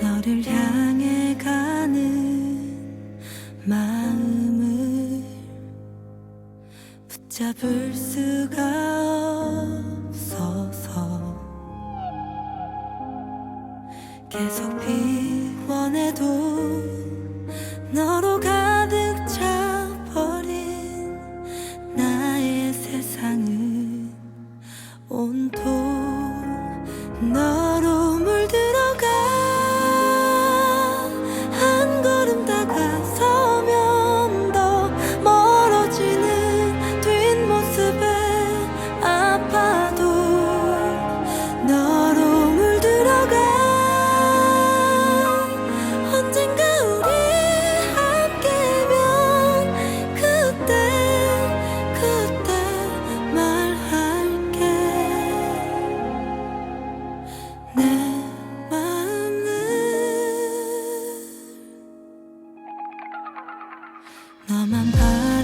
너를 향해 가는 마음을 붙잡을 수가 없어서 계속 비워내도 너로 가득 차버린 나의 세상은 온통 너 너만 봐